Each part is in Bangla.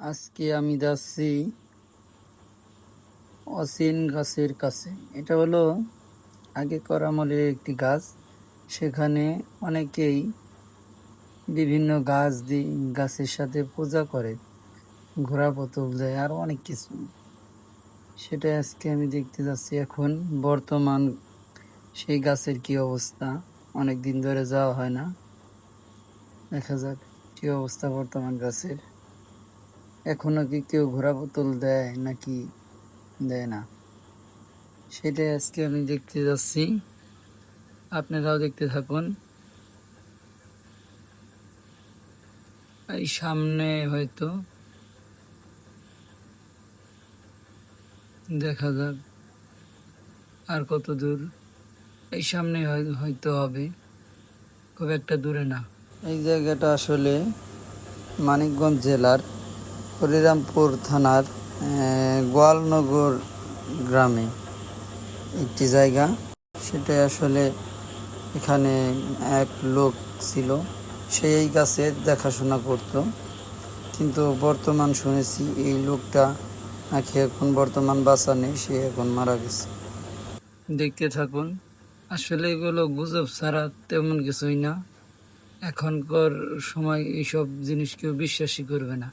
আজকে আমি যাচ্ছি অসিন গাছের কাছে। এটা হলো আগে করামলের একটি গাছ। সেখানে অনেকেই বিভিন্ন গাছ দিয়ে গাছের সাথে পূজা করে ঘোড়া বোতল দেয় আর অনেক কিছু। সেটা আজকে আমি দেখতে যাচ্ছি। এখন বর্তমান সেই গাছের কি অবস্থা? অনেক দিন ধরে যাওয়া হয় না। দেখা যাক কি অবস্থা বর্তমান গাছের। এখনও কি কেউ ঘোড়া বোতল দেয় নাকি দেয় না? সেটাই আজকে আমি দেখতে যাচ্ছি। আপনারাও দেখতে থাকুন। এই সামনে হয়তো দেখা যাক আর কত দূর। এই সামনে হয়- হয়তো হবে। খুব একটা দূরে না। এই জায়গাটা আসলে মানিকগঞ্জ জেলার হরিরামপুর থানার গোয়ালনগর গ্রামে একটি জায়গা। সেটা আসলে এখানে এক লোক ছিল সেই এই গাছের দেখাশোনা করত। কিন্তু বর্তমান শুনেছি এই লোকটা নাকি এখন বর্তমান বাঁচা নেই, সে এখন মারা গেছে। দেখতে থাকুন, আসলে এগুলো গুজব ছাড়া তেমন কিছুই না। এখনকার সময় এইসব জিনিস কেউ বিশ্বাসই করবে না।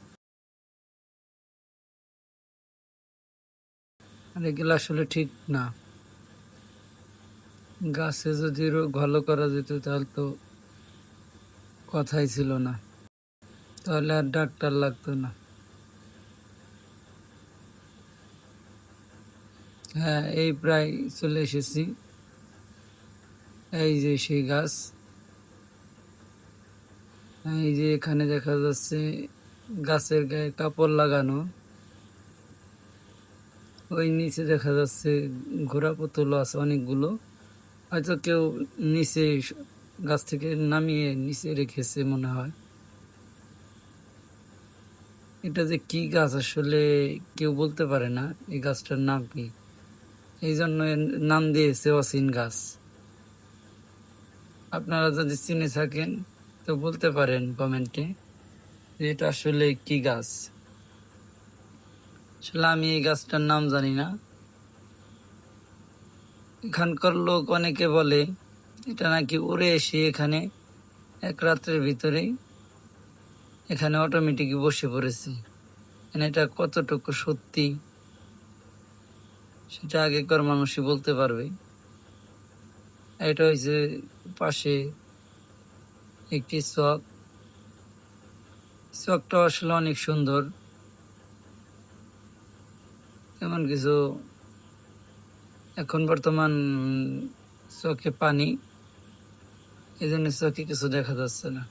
আর এগুলো আসলে ঠিক না। গাছে যদি রোগ ভালো করা যেত তাহলে তো কথাই ছিল না। তাহলে আর ডাক্তার লাগতো না। হ্যাঁ এই প্রায় চলে এসেছি। এই যে সেই গাছ। এই যে এখানে দেখা যাচ্ছে গাছের গায়ে কাপড় লাগানো। ওই নিচে দেখা যাচ্ছে ঘোড়া পুতুল আছে অনেকগুলো। হয়তো কেউ নিচে গাছ থেকে নামিয়ে নিচে রেখেছে মনে হয়। এটা যে কি গাছ আসলে কেউ বলতে পারে না, এই গাছটার নাম কি? এই জন্য নাম দিয়েছে অসীন গাছ। আপনারা যদি চিনে থাকেন, তো বলতে পারেন কমেন্টে যে এটা আসলে কি গাছ। আসলে আমি এই গাছটার নাম জানি না। এখানকার লোক অনেকে বলে, এটা নাকি উড়ে এসে এখানে এক রাত্রের ভিতরেই এখানে অটোমেটিক বসে পড়েছে। মানে এটা কতটুকু সত্যি, সেটা আগেকার মানুষই বলতে পারবে। এটা হয়েছে পাশে একটি চক। চকটা আসলে অনেক সুন্দর। এমন কিছু এখন বর্তমান চোখে পানি এই জন্য চোখে কিছু দেখা যাচ্ছে না।